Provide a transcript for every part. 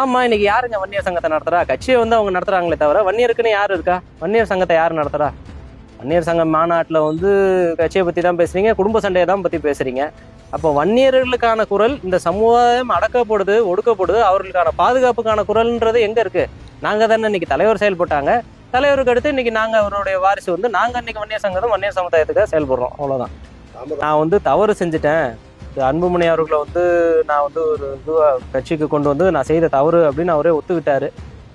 ஆமா இன்னைக்கு யாருங்க வன்னியர் சங்கத்தை நடத்துறா? கட்சியை வந்து அவங்க நடத்துறாங்களே தவிர வன்னியருக்குன்னு யார் இருக்கா? வன்னியர் சங்கத்தை யார் நடத்துறா? வன்னியர் சங்கம் மாநாட்டில் வந்து கட்சியை பற்றி தான் பேசுறீங்க குடும்ப சண்டையை தான் பற்றி பேசுறீங்க. அப்போ வன்னியர்களுக்கான குரல் இந்த சமுதாயம் அடக்கப்படுது ஒடுக்கப்படுது அவர்களுக்கான பாதுகாப்புக்கான குரல்ன்றது எங்கே இருக்கு? நாங்கள் தானே இன்னைக்கு தலைவர் செயல்பட்டாங்க. தலைவருக்கு அடுத்து இன்னைக்கு நாங்கள் அவருடைய வாரிசு வந்து நாங்கள் இன்னைக்கு வன்னியர் சங்கத்தை வன்னியர் சமுதாயத்துக்காக செயல்படுறோம். அவ்வளோதான் நான் வந்து தவறு செஞ்சுட்டேன். அன்புமணி அவர்களை வந்து நான் வந்து ஒரு இதுவாக கட்சிக்கு கொண்டு வந்து நான் செய்த தவறு அப்படின்னு அவரே ஒத்துக்கிட்டாரு.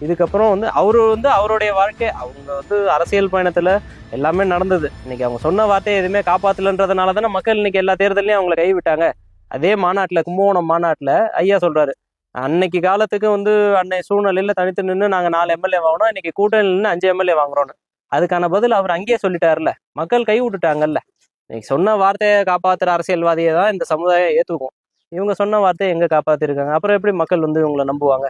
இதுக்கப்புறம் வந்து அவரு வந்து அவருடைய வாழ்க்கை அவங்க வந்து அரசியல் பயணத்தில் எல்லாமே நடந்தது. இன்னைக்கு அவங்க சொன்ன வார்த்தையை எதுவுமே காப்பாற்றலன்றதுனால தானே மக்கள் இன்னைக்கு எல்லா தேர்தலையும் அவங்கள கைவிட்டாங்க. அதே மாநாட்டில் கும்பகோணம் மாநாட்டில் ஐயா சொல்கிறாரு அன்னைக்கு காலத்துக்கு வந்து அன்னை சூழ்நிலையில் தனித்து நின்று நாங்கள் நாலு எம்எல்ஏ வாங்கினோம். இன்னைக்கு கூட்டணி நின்று அஞ்சு எம்எல்ஏ வாங்குறோன்னு அதுக்கான பதில் அவர் அங்கேயே சொல்லிட்டார்ல மக்கள் கை விட்டுட்டாங்கல்ல இன்னைக்கு சொன்ன வார்த்தையை காப்பாத்துற அரசியல்வாதியை தான் இந்த சமுதாயம் ஏத்துக்கும். இவங்க சொன்ன வார்த்தையை எங்க காப்பாத்திருக்காங்க? அப்புறம் எப்படி மக்கள் வந்து இவங்களை நம்புவாங்க?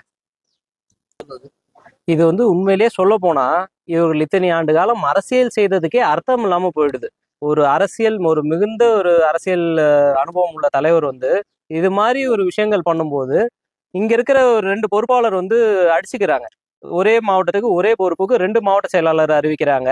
இது வந்து உண்மையிலேயே சொல்ல போனா இவர்கள் இத்தனை ஆண்டு காலம் அரசியல் செய்ததுக்கே அர்த்தம் இல்லாம போயிடுது. ஒரு அரசியல் ஒரு மிகுந்த ஒரு அரசியல் அனுபவம் உள்ள தலைவர் வந்து இது மாதிரி ஒரு விஷயங்கள் பண்ணும்போது இங்க இருக்கிற ஒரு ரெண்டு பொறுப்பாளர் வந்து அடிச்சுக்கிறாங்க. ஒரே மாவட்டத்துக்கு ஒரே பொறுப்புக்கு ரெண்டு மாவட்ட செயலாளர் அறிவிக்கிறாங்க.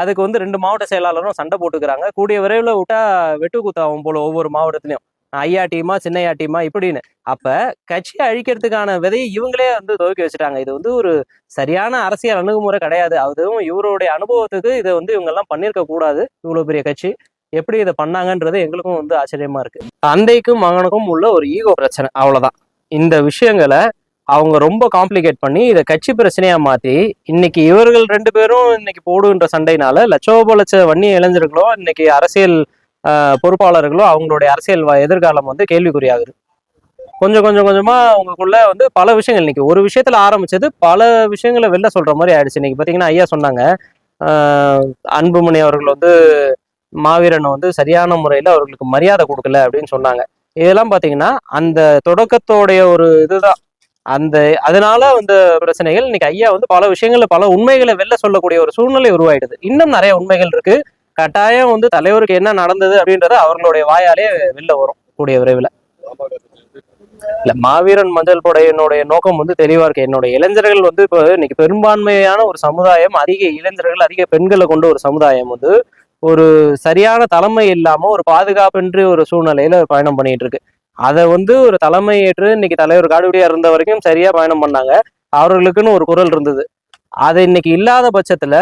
அதுக்கு வந்து ரெண்டு மாவட்ட செயலாளரும் சண்டை போட்டுக்கிறாங்க. கூடிய விரைவில் விட்டா வெட்டு குத்தாவும் போல ஒவ்வொரு மாவட்டத்திலையும். ஐயா டீமா சின்னையா டீமா இப்படின்னு. அப்ப கட்சியை அழிக்கிறதுக்கான விதையை இவங்களே வந்து துவக்கி வச்சுட்டாங்க. இது வந்து ஒரு சரியான அரசியல் அணுகுமுறை கிடையாது. அதுவும் இவருடைய அனுபவத்துக்கு இதை வந்து இவங்க எல்லாம் பண்ணியிருக்க கூடாது. இவ்வளவு பெரிய கட்சி எப்படி இதை பண்ணாங்கன்றது எங்களுக்கும் வந்து ஆச்சரியமா இருக்கு. தந்தைக்கும் மகனுக்கும் உள்ள ஒரு ஈகோ பிரச்சனை. அவ்வளவுதான். இந்த விஷயங்களை அவங்க ரொம்ப காம்ப்ளிகேட் பண்ணி இதை கட்சி பிரச்சனையா மாத்தி இன்னைக்கு இவர்கள் ரெண்டு பேரும் இன்னைக்கு போடுகின்ற சண்டைனால லட்சோப லட்ச வன்னிய இளைஞர்களோ இன்னைக்கு அரசியல் பொறுப்பாளர்களோ அவங்களுடைய அரசியல் எதிர்காலம் வந்து கேள்விக்குறியாகுது. கொஞ்சம் கொஞ்சம் கொஞ்சமா அவங்களுக்குள்ள வந்து பல விஷயங்கள் இன்னைக்கு ஒரு விஷயத்துல ஆரம்பிச்சது பல விஷயங்களை வெளில சொல்ற மாதிரி ஆயிடுச்சு. இன்னைக்கு பாத்தீங்கன்னா ஐயா சொன்னாங்க அன்புமணி அவர்கள் வந்து மாவீரனை வந்து சரியான முறையில அவர்களுக்கு மரியாதை கொடுக்கல அப்படின்னு சொன்னாங்க. இதெல்லாம் பாத்தீங்கன்னா அந்த தொடக்கத்தோடைய ஒரு இதுதான். அந்த அதனால வந்த பிரச்சனைகள் இன்னைக்கு ஐயா வந்து பல விஷயங்கள்ல பல உண்மைகளை வெளில சொல்லக்கூடிய ஒரு சூழ்நிலை உருவாயிடுது. இன்னும் நிறைய உண்மைகள் இருக்கு. கட்டாயம் வந்து தலைவருக்கு என்ன நடந்தது அப்படின்றது அவர்களுடைய வாயாலே வெளில வரும் கூடிய விரைவில். இல்ல மாவீரன் மஞ்சள் படையினுடைய நோக்கம் வந்து தெளிவா இருக்கு. என்னுடைய இளைஞர்கள் வந்து இப்போ இன்னைக்கு பெரும்பான்மையான ஒரு சமுதாயம் அதிக இளைஞர்கள் அதிக பெண்களை கொண்ட ஒரு சமுதாயம் வந்து ஒரு சரியான தலைமை இல்லாம ஒரு பாதுகாப்பின்றி ஒரு சூழ்நிலையில பயணம் பண்ணிட்டு இருக்கு. அதை வந்து ஒரு தலைமை ஏற்று இன்னைக்கு தலைவர் காடுபடியா இருந்த வரைக்கும் சரியா பயணம் பண்ணாங்க. அவர்களுக்குன்னு ஒரு குரல் இருந்தது. அது இன்னைக்கு இல்லாத பட்சத்துல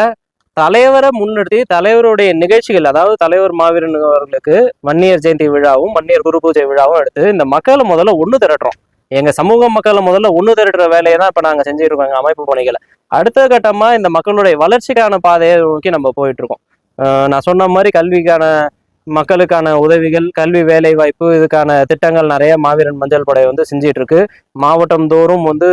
தலைவரை முன்னிறுத்தி தலைவருடைய நிகழ்ச்சிகள் அதாவது தலைவர் மாவீரன் அவர்களுக்கு வன்னியர் ஜெயந்தி விழாவும் வன்னியர் குரு பூஜை விழாவும் எடுத்து இந்த மக்களை முதல்ல ஒண்ணு திரட்டுறோம். எங்க சமூக மக்களை முதல்ல ஒண்ணு திரட்டுற வேலையை தான் இப்ப நாங்க செஞ்சுட்டு இருக்கோம் அமைப்பு பணிகளை. அடுத்த கட்டமா இந்த மக்களுடைய வளர்ச்சிக்கான பாதையை நோக்கி நம்ம போயிட்டு இருக்கோம். நான் சொன்ன மாதிரி கல்விக்கான மக்களுக்கான உதவிகள் கல்வி வேலை வாய்ப்பு இதுக்கான திட்டங்கள் நிறைய மாவீரன் மஞ்சள் படை வந்து செஞ்சிட்டு இருக்கு மாவட்டம் தோறும் வந்து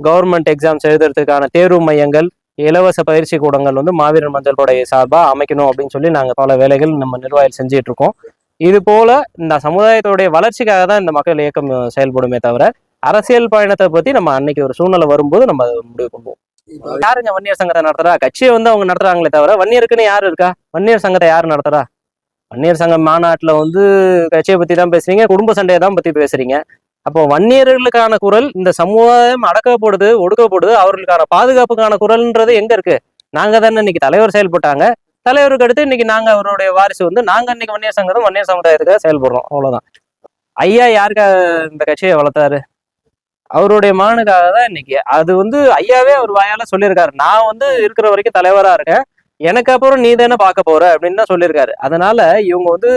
கவர்மெண்ட் எக்ஸாம்ஸ் எழுதுறதுக்கான தேர்வு மையங்கள் இலவச பயிற்சி கூடங்கள் வந்து மாவீரன் மஞ்சள் படை சார்பாக அமைக்கணும் அப்படின்னு சொல்லி நாங்கள் பல வேலைகள் நம்ம நிர்வாகிகள் செஞ்சிட்டு இருக்கோம் இது போல இந்த சமுதாயத்தோடைய வளர்ச்சிக்காக தான் இந்த மக்கள் இயக்கம் செயல்படுமே தவிர அரசியல் பயணத்தை பத்தி நம்ம அன்னைக்கு ஒரு சூழ்நிலை வரும்போது நம்ம அதை முடிவு பண்ணுவோம். யாருங்க வன்னியர் சங்கத்தை நடத்துறா? கட்சியை வந்து அவங்க நடத்துறாங்களே தவிர வன்னியருக்குன்னு யாரு இருக்கா? வன்னியர் சங்கத்தை யார் நடத்துறா? வன்னியர் சங்கம் மாநாட்டில் வந்து கட்சியை பற்றி தான் பேசுறீங்க குடும்ப சண்டையை தான் பற்றி பேசுறீங்க. அப்போ வன்னியர்களுக்கான குரல் இந்த சமுதாயம் அடக்கப்படுது ஒடுக்கப்படுது அவர்களுக்கான பாதுகாப்புக்கான குரல்ன்றது எங்க இருக்கு? நாங்க தானே இன்னைக்கு தலைவர் செயல்பட்டாங்க. தலைவருக்கு அடுத்து இன்னைக்கு நாங்க அவருடைய வாரிசு வந்து நாங்க இன்னைக்கு வன்னியர் சங்கம் வன்னியர் சமுதாயத்துக்காக செயல்படுறோம். அவ்வளவுதான். ஐயா யாருக்காக இந்த கட்சியை வளர்த்தாரு? அவருடைய மகனுக்காக தான் இன்னைக்கு. அது வந்து ஐயாவே அவர் வாயால சொல்லியிருக்காரு. நான் வந்து இருக்கிற வரைக்கும் தலைவரா இருக்கேன். எனக்கு அப்புறம் நீ தானே பார்க்க போற அப்படின்னு தான் சொல்லியிருக்காரு. அதனால இவங்க வந்து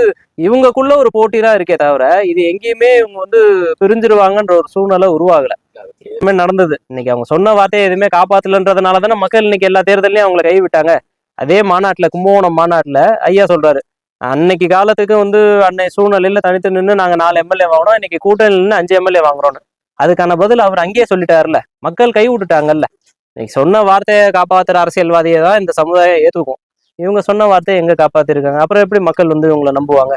இவங்கக்குள்ள ஒரு போட்டி தான் இருக்கே தவிர இது எங்கேயுமே இவங்க வந்து பிரிஞ்சிருவாங்கன்ற ஒரு சூழ்நிலை உருவாகல. எதுவுமே நடந்தது. இன்னைக்கு அவங்க சொன்ன வார்த்தையை எதுவுமே காப்பாத்தலன்றதுனால தானே மக்கள் இன்னைக்கு எல்லா தேர்தலையும் அவங்களை கைவிட்டாங்க. அதே மாநாட்டுல கும்பகோணம் மாநாட்டுல ஐயா சொல்றாரு. அன்னைக்கு காலத்துக்கு வந்து அன்னை சூழ்நிலையில தனித்து நின்று நாங்க நாலு எம்எல்ஏ வாங்கினோம் இன்னைக்கு கூட்டணி நின்று அஞ்சு எம்எல்ஏ வாங்குறோம்னு அதுக்கான பதில் அவர் அங்கேயே சொல்லிட்டாருல்ல. மக்கள் கை விட்டுட்டாங்கல்ல இன்னைக்கு சொன்ன வார்த்தையை காப்பாற்றுற அரசியல்வாதியை தான் இந்த சமுதாயம் ஏற்றுக்கும் இவங்க சொன்ன வார்த்தையை எங்கே காப்பாற்றிருக்காங்க அப்புறம் எப்படி மக்கள் வந்து இவங்களை நம்புவாங்க?